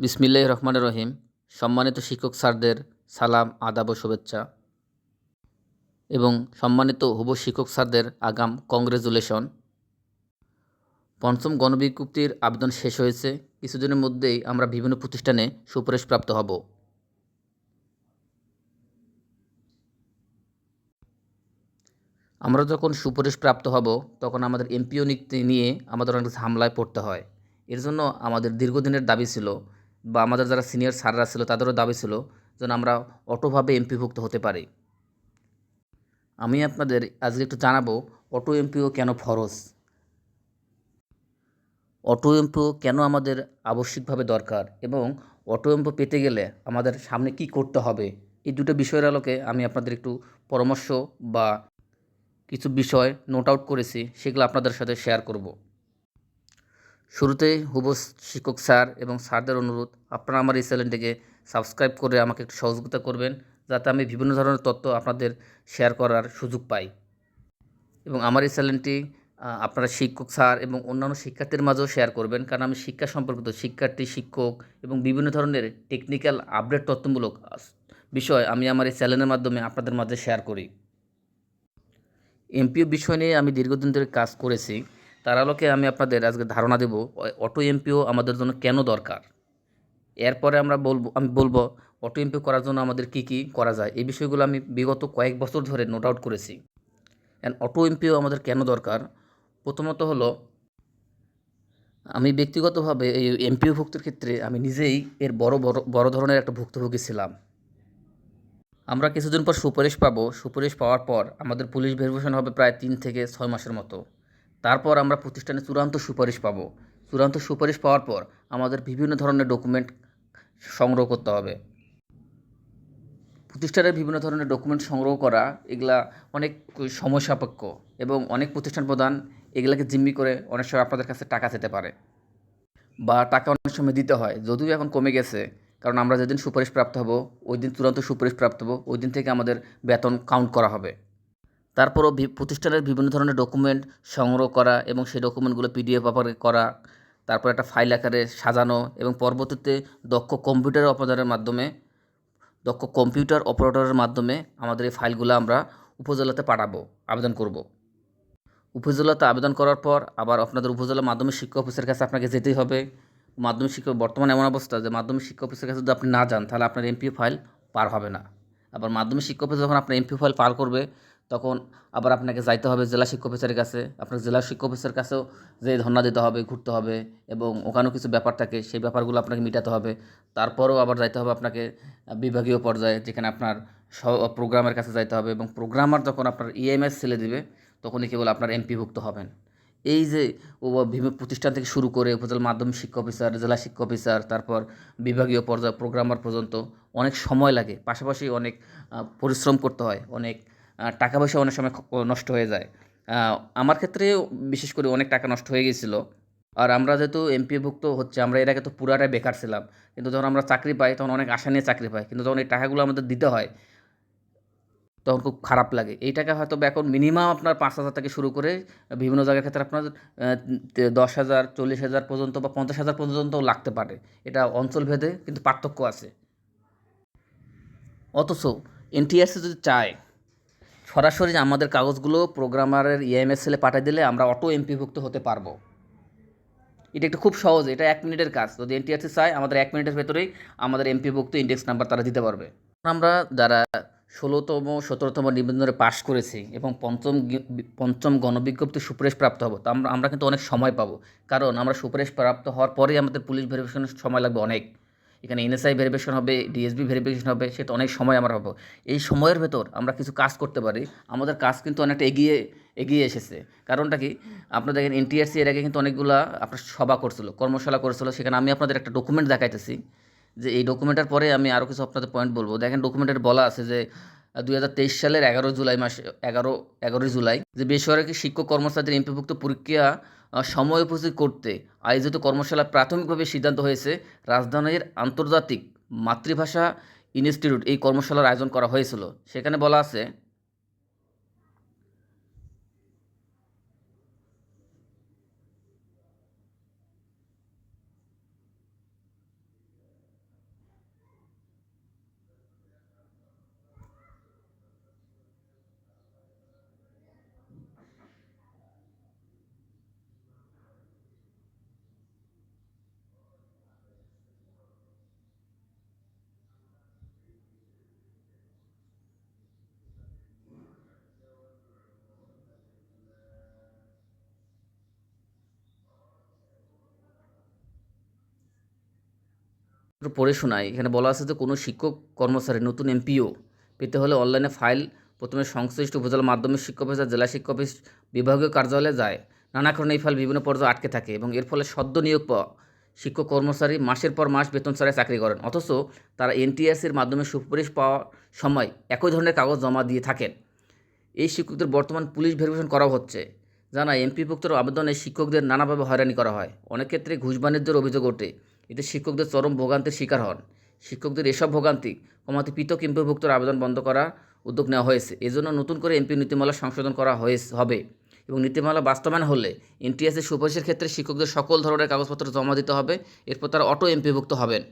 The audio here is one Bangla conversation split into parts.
বিসমিল্লাহ রহমান রহিম। সম্মানিত শিক্ষক স্যারদের সালাম, আদাব ও শুভেচ্ছা। এবং সম্মানিত হুব শিক্ষক স্যারদের আগাম কংগ্রেচুলেশন। পঞ্চম গণবিজ্ঞপ্তির আবেদন শেষ হয়েছে। কিছুদিনের মধ্যেই আমরা বিভিন্ন প্রতিষ্ঠানে সুপারিশপ্রাপ্ত হব। আমরা যখন সুপারিশ প্রাপ্ত হব, তখন আমাদের এমপিও নিয়ে আমাদের অনেক ঝামেলায় পড়তে হয়। এর জন্য আমাদের দীর্ঘদিনের দাবি ছিল বা আমাদের যারা সিনিয়র স্যাররা ছিল, তাদেরও দাবি ছিল যেন আমরা অটোভাবে এমপিভুক্ত হতে পারি। আমি আপনাদের আজকে একটু জানাব, অটো এমপিও কেন ফরজ? অটো এমপিও কেন আমাদের আবশ্যিকভাবে দরকার? এবং অটো এমপিও পেতে গেলে আমাদের সামনে কি করতে হবে? এই দুটো বিষয়ের আলোকে আমি আপনাদের একটু পরামর্শ বা কিছু বিষয় নোট আউট করেছি, সেগুলো আপনাদের সাথে শেয়ার করব। শুরুতে হুব শিক্ষক স্যার এবং স্যারদের অনুরোধ, আপনারা আমার এই চ্যানেলটিকে সাবস্ক্রাইব করে আমাকে একটু সহযোগিতা করবেন, যাতে আমি বিভিন্ন ধরনের তথ্য আপনাদের শেয়ার করার সুযোগ পাই। এবং আমার এই চ্যানেলটি আপনারা শিক্ষক স্যার এবং অন্যান্য শিক্ষার্থীর মাঝেও শেয়ার করবেন, কারণ আমি শিক্ষা সম্পর্কিত শিক্ষার্থী, শিক্ষক এবং বিভিন্ন ধরনের টেকনিক্যাল আপডেট তথ্যমূলক বিষয় আমি আমার এই চ্যানেলের মাধ্যমে আপনাদের মাঝে শেয়ার করি। এমপিও বিষয় নিয়ে আমি দীর্ঘদিন ধরে কাজ করেছি। তার আলোকে আমি আপনাদের আজকে ধারণা দেব, অটো এমপিও আমাদের জন্য কেন দরকার? এরপরে আমরা বলব, আমি বলব অটো এমপিও করার জন্য আমাদের কি কি করা যায়? এই বিষয়গুলো আমি বিগত কয়েক বছর ধরে নোট আউট করেছি। অ্যান্ড অটো এমপিও আমাদের কেন দরকার? প্রথমত হলো, আমি ব্যক্তিগতভাবে এই এমপিও ভুক্তির ক্ষেত্রে আমি নিজেই এর বড় বড় বড় ধরনের একটা ভুক্তভোগী ছিলাম। আমরা কিছুদিন পর সুপারিশ পাবো। সুপারিশ পাওয়ার পর আমাদের পুলিশ ভেরিফিকেশন হবে প্রায় তিন থেকে ছয় মাসের মতো। তারপর আমরা প্রতিষ্ঠানে চূড়ান্ত সুপারিশ পাব। চূড়ান্ত সুপারিশ পাওয়ার পর আমাদের বিভিন্ন ধরনের ডকুমেন্ট সংগ্রহ করতে হবে। প্রতিষ্ঠানের বিভিন্ন ধরনের ডকুমেন্ট সংগ্রহ করা, এগুলা অনেক সময় সাপেক্ষ এবং অনেক প্রতিষ্ঠান প্রধান এগুলাকে জিম্মি করে অনেক সময় আপনাদের কাছে টাকা যেতে পারে বা টাকা অনেক সময় দিতে হয়, যদিও এখন কমে গেছে। কারণ আমরা যেদিন সুপারিশ প্রাপ্ত হব, ওই দিন চূড়ান্ত সুপারিশ প্রাপ্ত হব, ওই দিন থেকে আমাদের বেতন কাউন্ট করা হবে। তারপরও প্রতিষ্ঠানের বিভিন্ন ধরনের ডকুমেন্ট সংগ্রহ করা এবং সেই ডকুমেন্টগুলো পিডিএফ আকারে করা, তারপর একটা ফাইল আকারে সাজানো এবং পরবর্তীতে দক্ষ কম্পিউটার অপারেটরের মাধ্যমে, দক্ষ কম্পিউটার অপারেটরের মাধ্যমে আমাদের এই ফাইলগুলো আমরা উপজেলাতে পাঠাবো, আবেদন করব। উপজেলাতে আবেদন করার পর আবার আপনাদের উপজেলা মাধ্যমিক শিক্ষা অফিসের কাছে আপনাকে যেতেই হবে। মাধ্যমিক শিক্ষা, বর্তমানে এমন অবস্থা যে মাধ্যমিক শিক্ষা অফিসের কাছে যদি আপনি না যান, তাহলে আপনার এমপিও ফাইল পার হবে না। আবার মাধ্যমিক শিক্ষা অফিস যখন আপনার এমপি ফাইল পার করবে তখন আবার আপনাকে যাইতে হবে জেলা শিক্ষা অফিসারের কাছে। আপনার জেলা শিক্ষা অফিসের কাছেও যে ধর্ণা দিতে হবে, ঘুরতে হবে এবং ওখানেও কিছু ব্যাপার থাকে, সেই ব্যাপারগুলো আপনাকে মেটাতে হবে। তারপরেও আবার যাইতে হবে আপনাকে বিভাগীয় পর্যায়ে, যেখানে আপনার প্রোগ্রামের কাছে যাইতে হবে এবং প্রোগ্রামার যখন আপনার ইএমএস ছেলে দিবে, তখনই কেবল আপনার এমপিভুক্ত হবেন। এই যে প্রতিষ্ঠান থেকে শুরু করে উপজেলা মাধ্যমিক শিক্ষা অফিসার, জেলা শিক্ষা অফিসার, তারপর বিভাগীয় পর্যায়ে প্রোগ্রামার পর্যন্ত অনেক সময় লাগে। পাশাপাশি অনেক পরিশ্রম করতে হয়, অনেক টাকা পয়সা অনেক সময় নষ্ট হয়ে যায়। আমার ক্ষেত্রে বিশেষ করে অনেক টাকা নষ্ট হয়ে গিয়েছিল আর আমরা যেহেতু এমপিভুক্ত হচ্ছে, আমরা এর আগে তো পুরাটাই বেকার ছিলাম। কিন্তু যখন আমরা চাকরি পাই, তখন অনেক আশা নিয়ে চাকরি পাই। কিন্তু যখন এই টাকাগুলো আমাদের দিতে হয়, তখন খুব খারাপ লাগে। এই টাকা হয়তো এখন মিনিমাম আপনার পাঁচ হাজার থেকে শুরু করে বিভিন্ন জায়গার ক্ষেত্রে আপনার দশ হাজার, চল্লিশ হাজার পর্যন্ত বা পঞ্চাশ হাজার পর্যন্ত লাগতে পারে। এটা অঞ্চল ভেদে কিন্তু পার্থক্য আছে। অথচ এনটিআরসি যদি চায় সরাসরি আমাদের কাগজগুলো প্রোগ্রামারের ইএমএস সেলে পাঠিয়ে দিলে আমরা অটো এমপিভুক্ত হতে পারব। এটা একটু খুব সহজ, এটা এক মিনিটের কাজ। যদি এনটিআরসি চায়, আমাদের এক মিনিটের ভেতরেই আমাদের এমপিভুক্ত ইন্ডেক্স নাম্বার তারা দিতে পারবে। আমরা যারা ষোলোতম, সতেরোতম নিবন্ধনে পাশ করেছি এবং পঞ্চম পঞ্চম গণবিজ্ঞপ্তি সুপারিশ প্রাপ্ত হব, তো আমরা আমরা কিন্তু অনেক সময় পাবো। কারণ আমরা সুপারিশ প্রাপ্ত হওয়ার পরেই আমাদের পুলিশ ভেরিফিকেশনের সময় লাগবে অনেক। এখানে এনএসআই ভেরিফিকেশন হবে ডিএসবি ভেরিফিকেশন হবে সেটা অনেক সময় আমরা পাবো। এই সময়ের ভেতর আমরা কিছু কাজ করতে পারি। আমাদের কাজ কিন্তু অনেকটা এগিয়ে এগিয়ে এসেছে। কারণটা কি? আপনারা দেখেন এনটিআরসি এর আগে কিন্তু অনেকগুলা আপনার সভা করছিল কর্মশালা করেছিল। সেখানে আমি আপনাদের একটা ডকুমেন্ট দেখাইতেছি যে এই ডকুমেন্টের পরে আমি আরও কিছু আপনাদের পয়েন্ট বলব। দেখেন ডকুমেন্টের বলা আছে যে দুই হাজার তেইশ সালের এগারো জুলাই মাসে এগারো এগারোই জুলাই যে বেসরকারি শিক্ষক কর্মচারীদের এমপিভুক্ত পরীক্ষা আহ, সময় উপস্থিত করতে। আয়োজিত কর্মশালা প্রাথমিকভাবে সিদ্ধান্ত হয়েছে রাজধানীর আন্তর্জাতিক মাতৃভাষা ইনস্টিটিউট এই কর্মশালার আয়োজন করা হয়েছিল। সেখানে বলা আছে একটু পড়ে শোনাই। এখানে বলা আছে যে, কোনো শিক্ষক, কর্মচারী, নতুন এমপিও পেতে হলে অনলাইনে ফাইল প্রথমে সংশ্লিষ্ট উপজেলা মাধ্যমিক শিক্ষা অফিস জেলা শিক্ষা অফিস বিভাগীয় কার্যালয়ে যায়। নানা কারণে এই ফাইল বিভিন্ন পর্যায়ে আটকে থাকে এবং এর ফলে সদ্য নিয়োগ পাওয়া শিক্ষক, কর্মচারী মাসের পর মাস বেতন ছাড়াই চাকরি করেন। অথচ তারা এনটিএসির মাধ্যমে সুপারিশ পাওয়ার সময় একই ধরনের কাগজ জমা দিয়ে থাকেন। এই শিক্ষকদের বর্তমান পুলিশ ভেরিফিকেশন করা হচ্ছে। জানা এমপিভুক্তর আবেদনে শিক্ষকদের নানাভাবে হয়রানি করা হয়। অনেক ক্ষেত্রে ঘুষ বাণিজ্যের অভিযোগ ওঠে। এতে শিক্ষকদের চরম ভোগান্তির শিকার হন। শিক্ষকদের এসব ভোগান্তি কমাতে পৃথক এমপিভুক্তর আবেদন বন্ধ করা উদ্যোগ নেওয়া হয়েছে। এজন্য নতুন করে এমপি নীতিমালা সংশোধন করা হয়েছে, হবে এবং নীতিমালা বাস্তবায়ন হলে এনটিএসের সুপারিশের ক্ষেত্রে শিক্ষকদের সকল ধরনের কাগজপত্র জমা দিতে হবে। এরপর তারা অটো এমপিভুক্ত হবেন।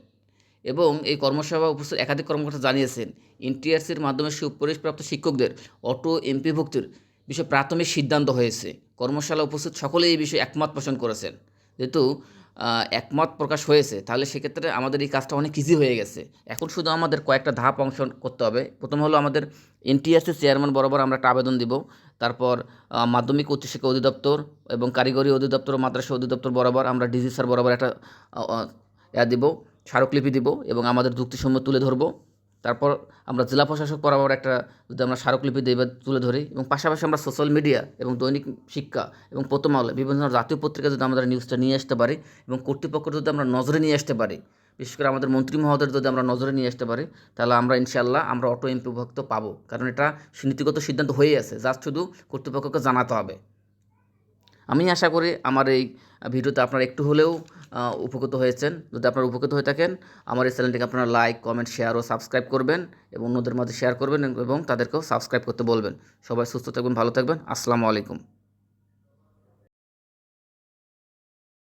এবং এই কর্মসভা উপস্থিত একাধিক কর্মকর্তা জানিয়েছেন এনটিআরসির মাধ্যমে সুপরিশপ্রাপ্ত শিক্ষকদের অটো এমপিভুক্তির বিষয়ে প্রাথমিক সিদ্ধান্ত হয়েছে। কর্মশালা উপস্থিত সকলে এই বিষয়ে একমত পোষণ করেছেন। যেহেতু একমত প্রকাশ হয়েছে, তাহলে সেক্ষেত্রে আমাদের এই কাজটা অনেক ইজি হয়ে গেছে। এখন শুধু আমাদের কয়েকটা ধাপ অংশ করতে হবে। প্রথম হলো আমাদের এনটিএসসি চেয়ারম্যান বরাবর আমরা একটা আবেদন দিব। তারপর মাধ্যমিক উচ্চশিক্ষা অধিদপ্তর এবং কারিগরি অধিদপ্তর মাদ্রাসা অধিদপ্তর বরাবর আমরা ডিজি স্যার বরাবর একটা ইয়া দিব, স্মারকলিপি দিব এবং আমাদের যুক্তিসমূহ তুলে ধরবো। তারপর আমরা জেলা প্রশাসক বরাবর একটা যদি আমরা স্মারকলিপি দিই বা তুলে ধরি এবং পাশাপাশি আমরা সোশ্যাল মিডিয়া এবং দৈনিক শিক্ষা এবং প্রথম আলো বিভিন্ন জাতীয় পত্রিকা যদি আমাদের নিউজটা নিয়ে আসতে পারি এবং কর্তৃপক্ষ যদি আমরা নজরে নিয়ে আসতে পারি, বিশেষ করে আমাদের মন্ত্রী মহোদয় যদি আমরা নজরে নিয়ে আসতে পারি, তাহলে আমরা ইনশাল্লাহ আমরা অটো এমপিভুক্ত পাবো। কারণ এটা নীতিগত সিদ্ধান্ত হয়ে আছে জাস্ট শুধু কর্তৃপক্ষকে জানাতে হবে। আমি আশা করি আমার এই ভিডিওতে আপনারা একটু হলেও উপকৃত হয়েছেন। যদি আপনারা উপকৃত হয়ে থাকেন, আমার এই চ্যানেলটিকে আপনারা লাইক কমেন্ট শেয়ার ও সাবস্ক্রাইব করবেন এবং অন্যদের মাঝে শেয়ার করবেন এবং তাদেরকেও সাবস্ক্রাইব করতে বলবেন। সবাই সুস্থ থাকবেন, ভালো থাকবেন। আসসালামু আলাইকুম।